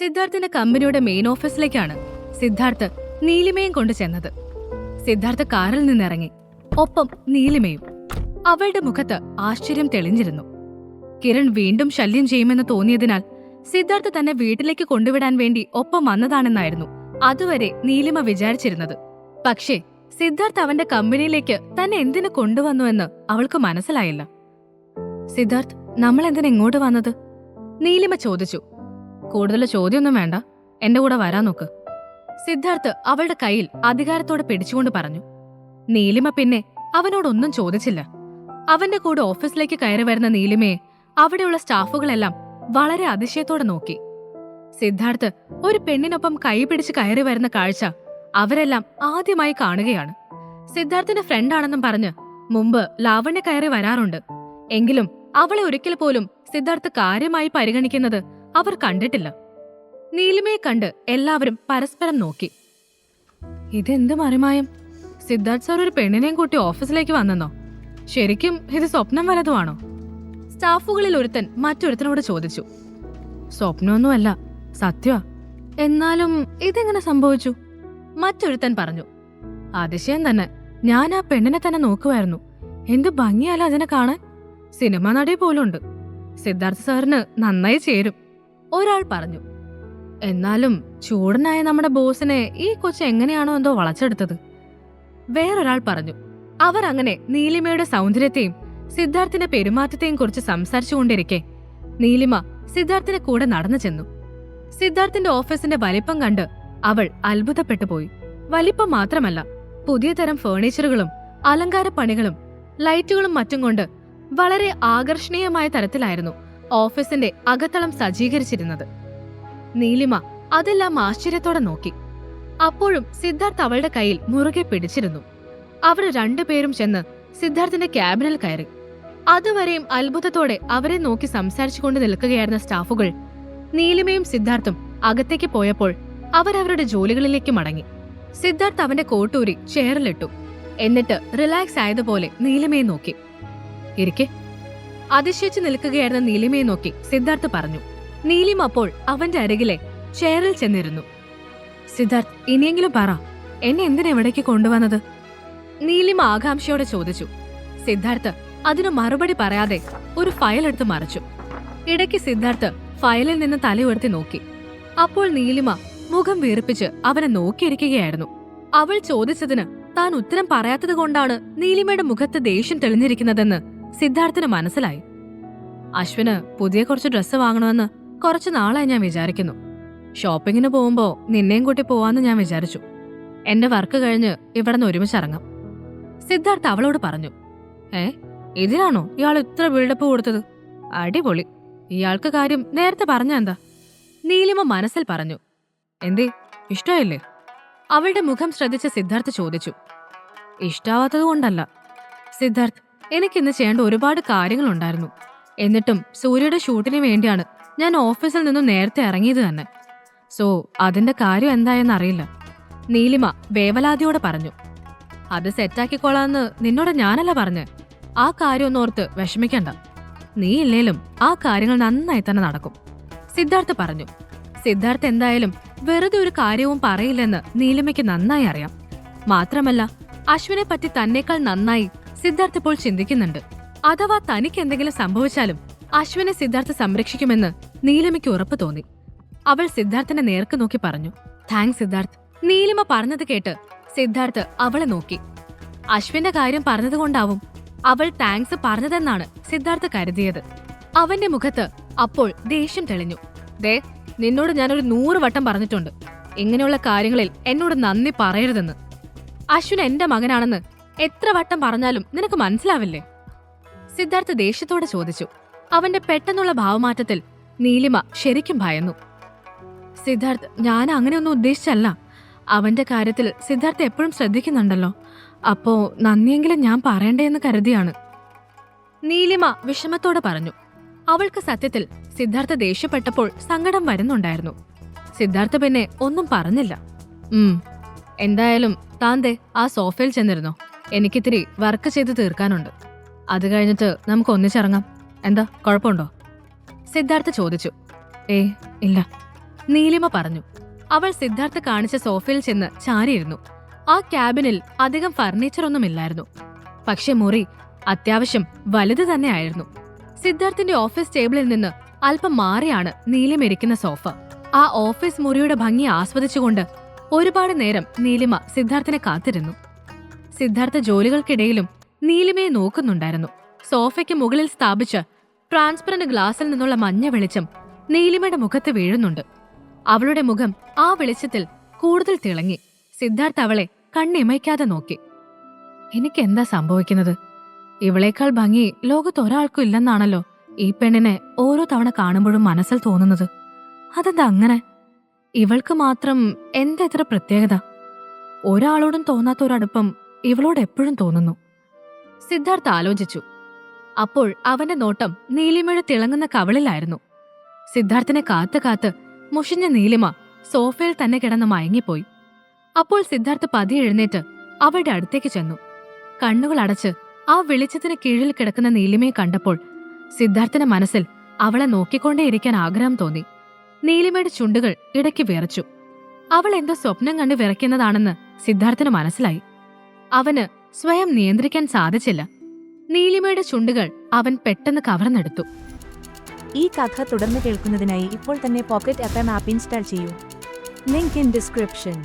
സിദ്ധാർത്ഥിന്റെ കമ്പനിയുടെ മെയിൻ ഓഫീസിലേക്കാണ് സിദ്ധാർത്ഥ് നീലിമയും കൊണ്ട് ചെന്നത്. സിദ്ധാർത്ഥ് കാറിൽ നിന്നിറങ്ങി. ഒപ്പം നീലിമയും. അവളുടെ മുഖത്ത് ആശ്ചര്യം തെളിഞ്ഞിരുന്നു. കിരൺ വീണ്ടും ശല്യം ചെയ്യുമെന്ന് തോന്നിയതിനാൽ സിദ്ധാർത്ഥ് തന്നെ വീട്ടിലേക്ക് കൊണ്ടുവിടാൻ വേണ്ടി ഒപ്പം വന്നതാണെന്നായിരുന്നു അതുവരെ നീലിമ വിചാരിച്ചിരുന്നത്. പക്ഷേ സിദ്ധാർത്ഥ് അവന്റെ കമ്പനിയിലേക്ക് തന്നെ എന്തിനു കൊണ്ടുവന്നുവെന്ന് അവൾക്ക് മനസ്സിലായില്ല. സിദ്ധാർത്ഥ് നമ്മൾ എന്തിനാ ഇങ്ങോട്ട് വന്നത്? നീലിമ ചോദിച്ചു. കൂടുതൽ ചോദ്യമൊന്നും വേണ്ട. എന്റെ കൂടെ വരാൻ നോക്ക്. സിദ്ധാർത്ഥ് അവളുടെ കയ്യിൽ അധികാരത്തോടെ പിടിച്ചുകൊണ്ട് പറഞ്ഞു. നീലിമ പിന്നെ അവനോടൊന്നും ചോദിച്ചില്ല. അവന്റെ കൂടെ ഓഫീസിലേക്ക് കയറി വരുന്ന നീലിമയെ അവിടെയുള്ള സ്റ്റാഫുകളെല്ലാം വളരെ അതിശയത്തോടെ നോക്കി. സിദ്ധാർത്ഥ് ഒരു പെണ്ണിനൊപ്പം കൈ പിടിച്ച് കയറി വരുന്ന കാഴ്ച അവരെല്ലാം ആദ്യമായി കാണുകയാണ്. സിദ്ധാർത്ഥിന്റെ ഫ്രണ്ടാണെന്നും പറഞ്ഞ് മുമ്പ് ലാവണ്യ കയറി വരാറുണ്ട്. എങ്കിലും അവളെ ഒരിക്കൽ പോലും സിദ്ധാർത്ഥ് കാര്യമായി പരിഗണിക്കുന്നത് അവർ കണ്ടിട്ടില്ല. നീലിമയെ കണ്ട് എല്ലാവരും പരസ്പരം നോക്കി. ഇതെന്ത് മറിമായം? സിദ്ധാർത്ഥ് സാർ ഒരു പെണ്ണിനെയും കൂട്ടി ഓഫീസിലേക്ക് വന്നെന്നോ? ശരിക്കും ഇത് സ്വപ്നം വലതുമാണോ? സ്റ്റാഫുകളിൽ ഒരുത്തൻ മറ്റൊരുത്തനോട് ചോദിച്ചു. സ്വപ്നമൊന്നുമല്ല സത്യമാ. എന്നാലും ഇതെങ്ങനെ സംഭവിച്ചു? മറ്റൊരുത്തൻ പറഞ്ഞു. അതിശയം തന്നെ. ഞാൻ ആ പെണ്ണിനെ തന്നെ നോക്കുമായിരുന്നു. എന്ത് ഭംഗിയല്ല അതിനെ കാണാൻ? സിനിമ നടി പോലുണ്ട്. സിദ്ധാർത്ഥ് സാറിന് നന്നായി ചേരും. ഒരാൾ പറഞ്ഞു എന്നാലും ചൂടനായ നമ്മുടെ ബോസിനെ ഈ കൊച്ചു എങ്ങനെയാണോ എന്തോ വളച്ചെടുത്തത്. വേറൊരാൾ പറഞ്ഞു അവർ അങ്ങനെ നീലിമയുടെ സൗന്ദര്യത്തെയും സിദ്ധാർത്ഥിന്റെ പെരുമാറ്റത്തെയും കുറിച്ച് സംസാരിച്ചുകൊണ്ടിരിക്കെ. നീലിമ സിദ്ധാർത്ഥിന്റെ കൂടെ നടന്നു ചെന്നു. സിദ്ധാർത്ഥിന്റെ ഓഫീസിന്റെ വലിപ്പം കണ്ട് അവൾ അത്ഭുതപ്പെട്ടു പോയി. വലിപ്പം മാത്രമല്ല പുതിയ തരം ഫേർണിച്ചറുകളും അലങ്കാര പണികളും ലൈറ്റുകളും മറ്റും കൊണ്ട് വളരെ ആകർഷണീയമായ തരത്തിലായിരുന്നു. ഓഫീസിന്റെ അകത്തളം സജ്ജീകരിച്ചിരുന്നത്. നീലിമ അതെല്ലാം ആശ്ചര്യത്തോടെ നോക്കി. അപ്പോഴും സിദ്ധാർത്ഥ് അവളുടെ കയ്യിൽ മുറുകെ പിടിച്ചിരുന്നു. അവർ രണ്ടുപേരും ചെന്ന് സിദ്ധാർത്ഥിന്റെ ക്യാബിനിൽ കയറി. അതുവരെയും അത്ഭുതത്തോടെ അവരെ നോക്കി സംസാരിച്ചുകൊണ്ട് നിൽക്കുകയായിരുന്ന സ്റ്റാഫുകൾ നീലിമയും സിദ്ധാർത്ഥും അകത്തേക്ക് പോയപ്പോൾ അവരവരുടെ ജോലികളിലേക്ക് മടങ്ങി. സിദ്ധാർത്ഥ് അവന്റെ കോട്ടൂരി ചെയറിലിട്ടു. എന്നിട്ട് റിലാക്സ് ആയതുപോലെ നീലിമയെ നോക്കി. ഇരിക്കെ. അതിശയിച്ചു നിൽക്കുകയായിരുന്ന നീലിമയെ നോക്കി സിദ്ധാർത്ഥ് പറഞ്ഞു. നീലിമ അപ്പോൾ അവന്റെ അരികിലെ ചെയറിൽ ചെന്നിരുന്നു. സിദ്ധാർത്ഥ് ഇനിയെങ്കിലും പറ. എന്നെ എന്തിനാ എവിടേക്ക് കൊണ്ടുവന്നത്? നീലിമ ആകാംക്ഷയോടെ ചോദിച്ചു. സിദ്ധാർത്ഥ് അതിനു മറുപടി പറയാതെ ഒരു ഫയൽ എടുത്ത് മറച്ചു. ഇടയ്ക്ക് സിദ്ധാർത്ഥ് ഫയലിൽ നിന്ന് തല ഉയർത്തി നോക്കി. അപ്പോൾ നീലിമ മുഖം വീർപ്പിച്ച് അവനെ നോക്കിയിരിക്കുകയായിരുന്നു. അവൾ ചോദിച്ചതിന് താൻ ഉത്തരം പറയാത്തത് കൊണ്ടാണ് നീലിമയുടെ മുഖത്ത് ദേഷ്യം തെളിഞ്ഞിരിക്കുന്നതെന്ന് സിദ്ധാർത്ഥിന് മനസ്സിലായി. അശ്വിന് പുതിയ കുറച്ച് ഡ്രസ്സ് വാങ്ങണമെന്ന് കുറച്ച് നാളായി ഞാൻ വിചാരിക്കുന്നു. ഷോപ്പിങ്ങിന് പോകുമ്പോ നിന്നെയും കൂട്ടി പോവാന്ന് ഞാൻ വിചാരിച്ചു. എന്റെ വർക്ക് കഴിഞ്ഞ് ഇവിടെ നിന്ന് ഒരുമിച്ച് ഇറങ്ങാം. സിദ്ധാർത്ഥ് അവളോട് പറഞ്ഞു ഏ ഇതിനാണോ ഇയാൾ ഇത്ര ബിൽഡപ്പ് കൊടുത്തത്? അടിപൊളി. ഇയാൾക്ക് കാര്യം നേരത്തെ പറഞ്ഞ എന്താ? നീലിമ മനസ്സിൽ പറഞ്ഞു എന്തേ ഇഷ്ടമായില്ലേ? അവളുടെ മുഖം ശ്രദ്ധിച്ച സിദ്ധാർത്ഥ് ചോദിച്ചു ഇഷ്ടാവാത്തത് കൊണ്ടല്ല. സിദ്ധാർത്ഥ് എനിക്കിന്ന് ചെയ്യേണ്ട ഒരുപാട് കാര്യങ്ങളുണ്ടായിരുന്നു. എന്നിട്ടും സൂര്യയുടെ ഷൂട്ടിന് വേണ്ടിയാണ് ഞാൻ ഓഫീസിൽ നിന്നും നേരത്തെ ഇറങ്ങിയത് തന്നെ. സോ അതിന്റെ കാര്യം എന്തായെന്ന് അറിയില്ല. നീലിമ വേവലാതിയോടെ പറഞ്ഞു. അത് സെറ്റാക്കിക്കോളാന്ന് നിന്നോട് ഞാനല്ല പറഞ്ഞ്. ആ കാര്യമൊന്നും ഓർത്ത് വിഷമിക്കണ്ട. നീ ഇല്ലേലും ആ കാര്യങ്ങൾ നന്നായി തന്നെ നടക്കും. സിദ്ധാർത്ഥ് പറഞ്ഞു. സിദ്ധാർത്ഥ് എന്തായാലും വെറുതെ ഒരു കാര്യവും പറയില്ലെന്ന് നീലിമയ്ക്ക് നന്നായി അറിയാം. മാത്രമല്ല അശ്വിനെ പറ്റി തന്നേക്കാൾ നന്നായി സിദ്ധാർത്ഥ് ഇപ്പോൾ ചിന്തിക്കുന്നുണ്ട്. അഥവാ തനിക്ക് എന്തെങ്കിലും സംഭവിച്ചാലും അശ്വിനെ സിദ്ധാർത്ഥ് സംരക്ഷിക്കുമെന്ന് നീലമയ്ക്ക് ഉറപ്പ് തോന്നി. അവൾ സിദ്ധാർത്ഥിനെ നേർക്ക് നോക്കി പറഞ്ഞു താങ്ക്സ് സിദ്ധാർത്ഥ്. നീലിമ പറഞ്ഞത് കേട്ട് സിദ്ധാർത്ഥ് അവളെ നോക്കി. അശ്വിന്റെ കാര്യം പറഞ്ഞതുകൊണ്ടാവും അവൾ താങ്ക്സ് പറഞ്ഞതെന്നാണ് സിദ്ധാർത്ഥ് കരുതിയത്. അവന്റെ മുഖത്ത് അപ്പോൾ ദേഷ്യം തെളിഞ്ഞു. ദേ നിന്നോട് ഞാനൊരു നൂറ് വട്ടം പറഞ്ഞിട്ടുണ്ട്. ഇങ്ങനെയുള്ള കാര്യങ്ങളിൽ എന്നോട് നന്ദി പറയരുതെന്ന്. അശ്വിൻ എന്റെ മകനാണെന്ന് എത്ര വട്ടം പറഞ്ഞാലും നിനക്ക് മനസ്സിലാവില്ലേ? സിദ്ധാർത്ഥ ദേഷ്യത്തോടെ ചോദിച്ചു. അവന്റെ പെട്ടെന്നുള്ള ഭാവമാറ്റത്തിൽ നീലിമ ശരിക്കും ഭയന്നു. സിദ്ധാർത്ഥ് ഞാൻ അങ്ങനെയൊന്നും ഉദ്ദേശിച്ചല്ല. അവന്റെ കാര്യത്തിൽ സിദ്ധാർത്ഥ എപ്പോഴും ശ്രദ്ധിക്കുന്നുണ്ടല്ലോ. അപ്പോ നന്ദിയെങ്കിലും ഞാൻ പറയണ്ടേന്ന് കരുതിയാണ്. നീലിമ വിഷമത്തോടെ പറഞ്ഞു. അവൾക്ക് സത്യത്തിൽ സിദ്ധാർത്ഥ ദേഷ്യപ്പെട്ടപ്പോൾ സങ്കടം വരുന്നുണ്ടായിരുന്നു. സിദ്ധാർത്ഥ പിന്നെ ഒന്നും പറഞ്ഞില്ല. ഉം എന്തായാലും താന്തേ ആ സോഫയിൽ ചെന്നിരുന്നോ? എനിക്കിത്തിരി വർക്ക് ചെയ്ത് തീർക്കാനുണ്ട്. അത് കഴിഞ്ഞിട്ട് നമുക്ക് ഒന്നിച്ചിറങ്ങാം. എന്താ കുഴപ്പമുണ്ടോ? സിദ്ധാർത്ഥ ചോദിച്ചു. ഏ ഇല്ല. നീലിമ പറഞ്ഞു. അവൾ സിദ്ധാർത്ഥ കാണിച്ച സോഫയിൽ ചെന്ന് ചാരിയിരുന്നു. ആ ക്യാബിനിൽ അധികം ഫർണിച്ചർ ഒന്നുമില്ലായിരുന്നു പക്ഷെ മുറി അത്യാവശ്യം വലുത് തന്നെയായിരുന്നു സിദ്ധാർത്ഥിന്റെ ഓഫീസ് ടേബിളിൽ നിന്ന് അല്പം മാറിയാണ് നീലിമ ഇരിക്കുന്ന സോഫ. ആ ഓഫീസ് മുറിയുടെ ഭംഗി ആസ്വദിച്ചുകൊണ്ട് ഒരുപാട് നേരം നീലിമ സിദ്ധാർത്ഥിനെ കാത്തിരുന്നു. സിദ്ധാർത്ഥ ജോലികൾക്കിടയിലും നീലിമയെ നോക്കുന്നുണ്ടായിരുന്നു. സോഫയ്ക്ക് മുകളിൽ സ്ഥാപിച്ച് ട്രാൻസ്പെറന്റ് ഗ്ലാസിൽ നിന്നുള്ള മഞ്ഞ വെളിച്ചം നീലിമയുടെ മുഖത്ത് വീഴുന്നുണ്ട്. അവളുടെ മുഖം ആ വെളിച്ചത്തിൽ കൂടുതൽ തിളങ്ങി. സിദ്ധാർത്ഥ അവളെ കണ്ണിമയ്ക്കാതെ നോക്കി. എനിക്കെന്താ സംഭവിക്കുന്നത്? ഇവളേക്കാൾ ഭംഗി ലോകത്ത് ഒരാൾക്കും ഇല്ലെന്നാണല്ലോ ഈ പെണ്ണിനെ ഓരോ തവണ കാണുമ്പോഴും മനസ്സിൽ തോന്നുന്നത്. അതെന്താ അങ്ങനെ? ഇവൾക്ക് മാത്രം എന്താ ഇത്ര പ്രത്യേകത? ഒരാളോടും തോന്നാത്ത ഒരടുപ്പം ഇവളോട് എപ്പോഴും തോന്നുന്നു. സിദ്ധാർത്ഥ ആലോചിച്ചു. അപ്പോൾ അവന്റെ നോട്ടം നീലിമഴ തിളങ്ങുന്ന കവളിലായിരുന്നു. സിദ്ധാർത്ഥിനെ കാത്ത് കാത്ത് മുഷിഞ്ഞ നീലിമ സോഫയിൽ തന്നെ കിടന്ന് മയങ്ങിപ്പോയി. അപ്പോൾ സിദ്ധാർത്ഥ് പതിയെ എഴുന്നേറ്റ് അവളുടെ അടുത്തേക്ക് ചെന്നു. കണ്ണുകൾ അടച്ച് ആ വെളിച്ചത്തിന് കീഴിൽ കിടക്കുന്ന നീലിമയെ കണ്ടപ്പോൾ സിദ്ധാർത്ഥിന്റെ മനസ്സിൽ അവളെ നോക്കിക്കൊണ്ടേയിരിക്കാൻ ആഗ്രഹം തോന്നി. നീലിമയുടെ ചുണ്ടുകൾ ഇടയ്ക്ക് വിറച്ചു. അവൾ എന്തോ സ്വപ്നം കണ്ട് വിറയ്ക്കുന്നതാണെന്ന് സിദ്ധാർത്ഥിന് മനസ്സിലായി. അവന് സ്വയം നിയന്ത്രിക്കാൻ സാധിച്ചില്ല. നീലിമയുടെ ചുണ്ടുകൾ അവൻ പെട്ടെന്ന് കവർന്നെടുത്തു. ഈ കഥ തുടർന്ന് കേൾക്കുന്നതിനായി ഇപ്പോൾ തന്നെ pocket F M app install ചെയ്യൂ. Link in description